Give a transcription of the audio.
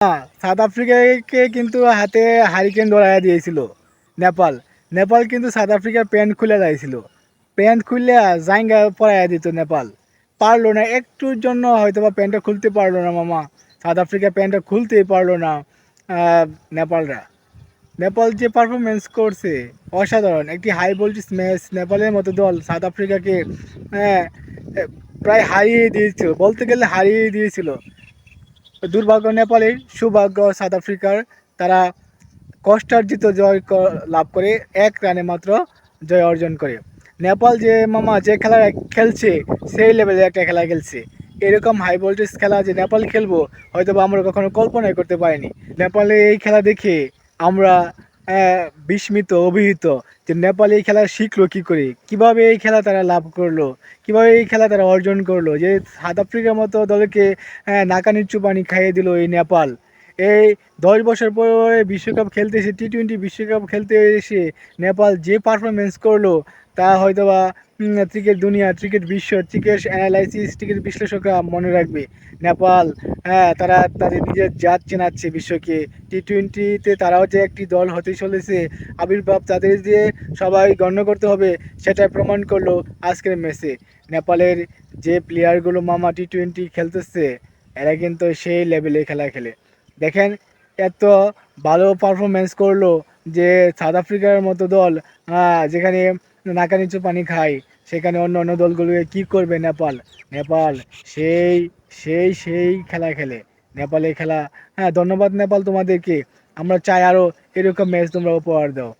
হ্যাঁ, সাউথ আফ্রিকাকে কিন্তু হাতে হারিকেন ধরাইয়া দিয়েছিল নেপাল। নেপাল কিন্তু সাউথ আফ্রিকার প্যান্ট খুলে দিয়েছিল প্যান্ট খুললে জাইঙ্গা পরাইয়া দিত নেপাল। পারল না একটুর জন্য হয়তো বা প্যান্টটা খুলতে পারল না মামা। সাউথ আফ্রিকা প্যান্টটা খুলতেই পারল না নেপালরা। নেপাল যে পারফরমেন্স করছে অসাধারণ। একটি হাই ভোল্টেজ ম্যাচ নেপালের মতো দল সাউথ আফ্রিকাকে হ্যাঁ, প্রায় হারিয়ে দিয়েছিল। বলতে গেলে হারিয়ে দিয়েছিল। দুর্ভাগ্য নেপালের সৌভাগ্য সাউথ আফ্রিকার, তারা কষ্টার্জিত জয় লাভ করে এক রানে মাত্র জয় অর্জন করে। নেপাল যে মামা যে খেলা খেলছে, সেই লেভেলে একটা খেলা খেলছে। এরকম হাই ভোল্টেজ খেলা যে নেপাল খেলব হয়তো বা আমরা কখনো কল্পনাই করতে পারিনি। নেপালে এই খেলা দেখে আমরা বিস্মিত, অভিহিত যে নেপাল এই খেলা শিখলো কী করে? কীভাবে এই খেলা তারা লাভ করল? কীভাবে এই খেলা তারা অর্জন করল? যে সাউথ আফ্রিকার মতো দলকে নাকানিচু চুপানি খাইয়ে দিল এই নেপাল। এই দশ বছর পরে বিশ্বকাপ খেলতে এসে টি টোয়েন্টি বিশ্বকাপ খেলতে এসে নেপাল যে পারফরমেন্স করল তা হয়তো বা ক্রিকেট দুনিয়া, ক্রিকেট বিশ্ব, ক্রিকেট অ্যানালাইসিস ক্রিকেট বিশ্লেষকরা মনে রাখবে। নেপাল হ্যাঁ তারা তাদের নিজের জাত চেনাচ্ছে বিশ্বকে। টি টোয়েন্টিতে তারাও যে একটি দল হতে চলেছে, আবির্ভাব তাদের যে সবাই গণ্য করতে হবে সেটা প্রমাণ করল আজকের ম্যাচে নেপালের যে প্লেয়ারগুলো মামা টি টোয়েন্টি খেলতেছে, এরা কিন্তু সেই লেভেলে খেলা খেলে। দেখেন, এত ভালো পারফরমেন্স করল যে সাউথ আফ্রিকার মতো দল যেখানে নাকা নিচু পানি খায়, সেখানে অন্য অন্য দলগুলোকে কি করবে নেপাল? নেপাল সেই সেই সেই খেলা খেলে। নেপালে খেলা হ্যাঁ ধন্যবাদ নেপাল তোমাদেরকে। আমরা চাই আরও এরকম ম্যাচ তোমরা উপহার দাও।